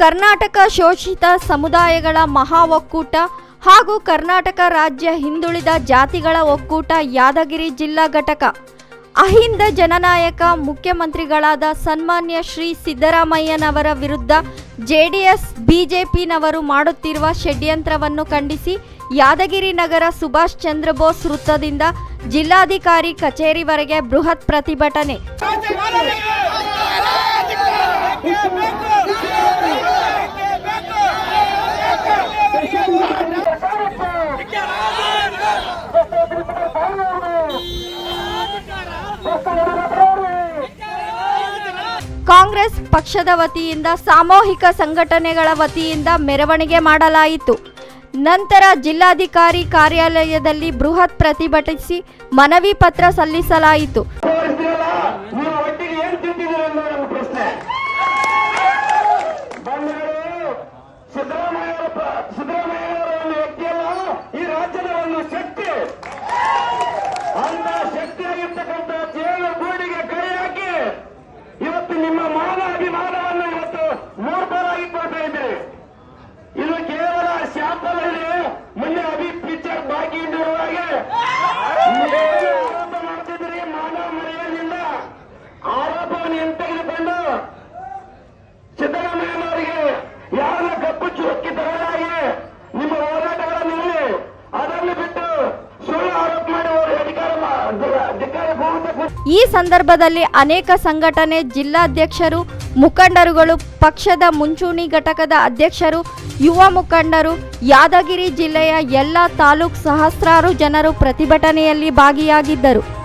ಕರ್ನಾಟಕ ಶೋಷಿತ ಸಮುದಾಯಗಳ ಮಹಾ ಒಕ್ಕೂಟ ಹಾಗೂ ಕರ್ನಾಟಕ ರಾಜ್ಯ ಹಿಂದುಳಿದ ಜಾತಿಗಳ ಒಕ್ಕೂಟ ಯಾದಗಿರಿ ಜಿಲ್ಲಾ ಘಟಕ. ಅಹಿಂದ ಜನನಾಯಕ ಮುಖ್ಯಮಂತ್ರಿಗಳಾದ ಸನ್ಮಾನ್ಯ ಶ್ರೀ ಸಿದ್ದರಾಮಯ್ಯನವರ ವಿರುದ್ಧ ಜೆಡಿಎಸ್, ಬಿಜೆಪಿನವರು ಮಾಡುತ್ತಿರುವ ಷಡ್ಯಂತ್ರವನ್ನು ಖಂಡಿಸಿ ಯಾದಗಿರಿ ನಗರ ಸುಭಾಷ್ ಚಂದ್ರ ಬೋಸ್ ವೃತ್ತದಿಂದ ಜಿಲ್ಲಾಧಿಕಾರಿ ಕಚೇರಿವರೆಗೆ ಬೃಹತ್ ಪ್ರತಿಭಟನೆ. ಕಾಂಗ್ರೆಸ್ ಪಕ್ಷದ ವತಿಯಿಂದ, ಸಾಮೂಹಿಕ ಸಂಘಟನೆಗಳ ವತಿಯಿಂದ ಮೆರವಣಿಗೆ ಮಾಡಲಾಯಿತು. ನಂತರ ಜಿಲ್ಲಾಧಿಕಾರಿ ಕಾರ್ಯಾಲಯದಲ್ಲಿ ಬೃಹತ್ ಪ್ರತಿಭಟಿಸಿ ಮನವಿ ಪತ್ರ ಸಲ್ಲಿಸಲಾಯಿತು. ತೋರಿಸ್ತೀರಲ್ಲ ನಿಮ್ಮ ಮಾನ ಅಭಿಮಾನವನ್ನು ಇವತ್ತು ಮೂರ್ಖರಾಗಿ ಕೊಡ್ತಾ ಇದ್ದೀರಿ ಇದು ಕೇವಲ ಶಾಪದಲ್ಲಿ ಮೊನ್ನೆ ಅಭಿ ಪಿಕ್ಚರ್ ಬಾಕಿ ಇದ್ದಿರುವಾಗೆ ಆರೋಪ ಮಾಡ್ತಿದ್ರಿ ಮಾನವ ಮರೆಯಲಿಲ್ಲ ಆರೋಪವನ್ನು ಹಿಂತೆಗೆದುಕೊಂಡು ಈ ಸಂದರ್ಭದಲ್ಲಿ ಅನೇಕ ಸಂಘಟನೆ ಜಿಲ್ಲಾಧ್ಯಕ್ಷರು, ಮುಖಂಡರುಗಳು, ಪಕ್ಷದ ಮುಂಚೂಣಿ ಘಟಕದ ಅಧ್ಯಕ್ಷರು, ಯುವ ಮುಖಂಡರು, ಯಾದಗಿರಿ ಜಿಲ್ಲೆಯ ಎಲ್ಲ ತಾಲೂಕು ಸಹಸ್ರಾರು ಜನರು ಪ್ರತಿಭಟನೆಯಲ್ಲಿ ಭಾಗಿಯಾಗಿದ್ದರು.